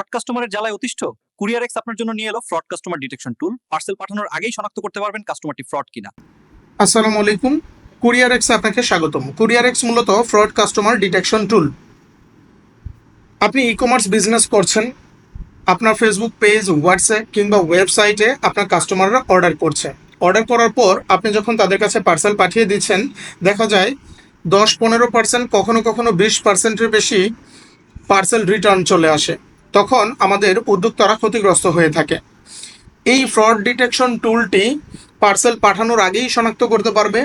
Fraud কাস্টমারের জ্বালায় অতিষ্ঠ? কুরিয়ার এক্স আপনার জন্য নিয়ে এলো fraud customer detection tool parcel পাঠানোর আগেই শনাক্ত করতে পারবেন কাস্টমারটি ফ্রড কিনা। আসসালামু আলাইকুম। কুরিয়ার এক্স আপনাকে স্বাগতম। কুরিয়ার এক্স মূলত ফ্রড কাস্টমার ডিটেকশন টুল আপনি ই কমার্স বিজনেস করছেন, আপনার ফেসবুক পেজ হোয়াটসঅ্যাপ কিংবা ওয়েবসাইটে আপনার কাস্টমাররা অর্ডার করছে। অর্ডার করার পর আপনি যখন তাদের কাছে পার্সেল পাঠিয়ে দিচ্ছেন, দেখা যায় দশ, পনেরো পার্সেন্ট কখনো কখনো বিশ পার্সেন্টের বেশি পার্সেল রিটার্ন চলে আসে। তখন আমাদের উদ্যোক্তারা ক্ষতিগ্রস্ত হয়ে থাকে। এই ফ্রড ডিটেকশন টুলটি পার্সেল পাঠানোর আগেই শনাক্ত করতে পারবে,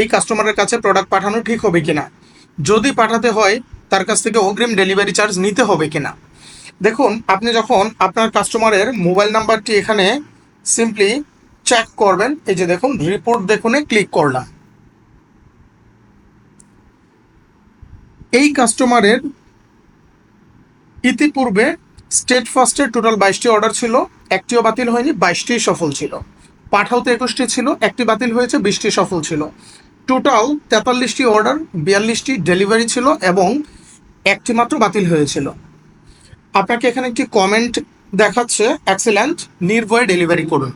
এই কাস্টমারের কাছে প্রোডাক্ট পাঠানো ঠিক হবে কিনা। যদি পাঠাতে হয়, তার কাছ থেকে অগ্রিম ডেলিভারি চার্জ নিতে হবে কিনা। দেখুন, আপনি যখন আপনার কাস্টমারের মোবাইল নাম্বারটি এখানে সিম্পলি চেক করবেন, এই যে দেখুন রিপোর্ট দেখুনে ক্লিক করলাম। এই কাস্টমারের ইতিপূর্বে স্টেট ফার্স্টের টোটাল বাইশটি অর্ডার ছিল, একটিও বাতিল হয়নি বাইশটি সফল ছিল। পাঠাওতে একুশটি ছিল, একটি বাতিল হয়েছে, বিশটি সফল ছিল। টোটাল তেতাল্লিশটি অর্ডার বিয়াল্লিশটি ডেলিভারি ছিল এবং একটি মাত্র বাতিল হয়েছিল। আপনাকে এখানে একটি কমেন্ট দেখাচ্ছে এক্সেলেন্ট নির্ভয়ে ডেলিভারি করুন।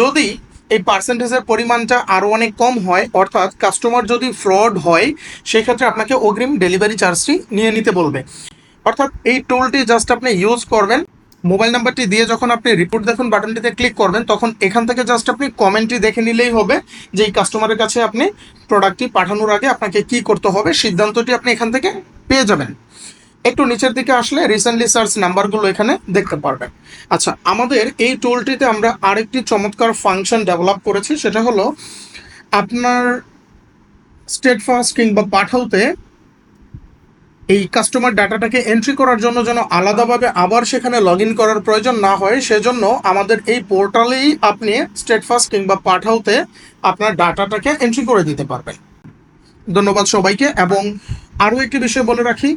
যদি এই পার্সেন্টেজের পরিমাণটা আরও অনেক কম হয়, অর্থাৎ কাস্টমার যদি ফ্রড হয়, সেক্ষেত্রে আপনাকে অগ্রিম ডেলিভারি চার্জটি নিয়ে নিতে বলবে। অর্থাৎ এই টুলটি জাস্ট আপনি ইউজ করবেন মোবাইল নাম্বারটি দিয়ে যখন আপনি রিপোর্ট দেখুন বাটনটিতে ক্লিক করবেন, তখন এখান থেকে জাস্ট আপনি কমেন্টটি দেখে নিলেই হবে যে এই কাস্টমারের কাছে আপনি প্রোডাক্টটি পাঠানোর আগে আপনাকে কি করতে হবে, সিদ্ধান্তটি আপনি এখান থেকে পেয়ে যাবেন। একটু নিচের দিকে আসলে রিসেন্টলি সার্চ নাম্বারগুলো এখানে দেখতে পারবেন। আচ্ছা আমাদের এই টুলটিতে আমরা আরেকটি চমৎকার ফাংশন ডেভেলপ করেছি, সেটা হলো আপনার স্টেট ফাস্ট কিংবা পাঠাওতে এই কাস্টমার ডাটাটাকে এন্ট্রি করার জন্য যেন আলাদাভাবে আবার সেখানে লগ ইন করার প্রয়োজন না হয়, সেজন্য আমাদের এই পোর্টালেই আপনি স্টেটফাস্ট কিংবা পাঠাওতে আপনার ডাটাটাকে এন্ট্রি করে দিতে পারবেন। ধন্যবাদ সবাইকে, এবং আরও একটি বিষয় বলে রাখি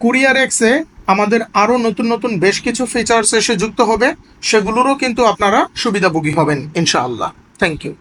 কুরিয়ার এক্সে আমাদের আরও নতুন নতুন বেশ কিছু ফিচার্স এসে যুক্ত হবে, সেগুলোরও কিন্তু আপনারা সুবিধাভোগী হবেন, ইনশাআল্লাহ। Thank you